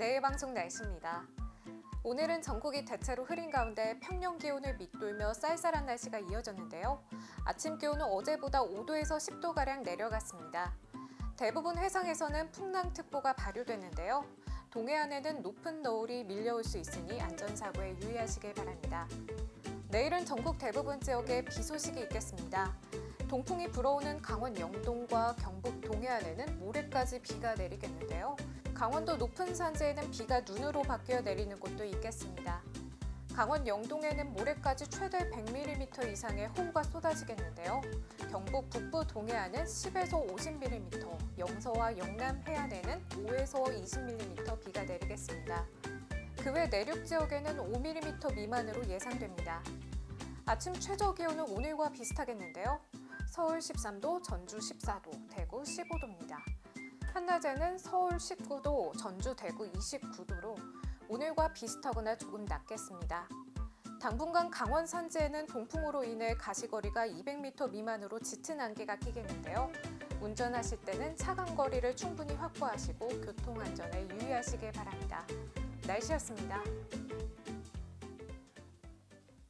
내일 방송 날씨입니다. 오늘은 전국이 대체로 흐린 가운데 평년 기온을 밑돌며 쌀쌀한 날씨가 이어졌는데요. 아침 기온은 어제보다 5도에서 10도가량 내려갔습니다. 대부분 해상에서는 풍랑특보가 발효됐는데요. 동해안에는 높은 너울이 밀려올 수 있으니 안전사고에 유의하시길 바랍니다. 내일은 전국 대부분 지역에 비 소식이 있겠습니다. 동풍이 불어오는 강원 영동과 경북 동해안에는 모레까지 비가 내리겠는데요. 강원도 높은 산지에는 비가 눈으로 바뀌어 내리는 곳도 있겠습니다. 강원 영동에는 모레까지 최대 100mm 이상의 호우가 쏟아지겠는데요. 경북 북부 동해안은 10에서 50mm, 영서와 영남 해안에는 5에서 20mm 비가 내리겠습니다. 그 외 내륙 지역에는 5mm 미만으로 예상됩니다. 아침 최저 기온은 오늘과 비슷하겠는데요. 서울 13도, 전주 14도, 대구 15도입니다. 한낮에는 서울 19도, 전주, 대구 29도로 오늘과 비슷하거나 조금 낮겠습니다. 당분간 강원 산지에는 동풍으로 인해 가시거리가 200m 미만으로 짙은 안개가 끼겠는데요. 운전하실 때는 차간 거리를 충분히 확보하시고 교통 안전에 유의하시길 바랍니다. 날씨였습니다.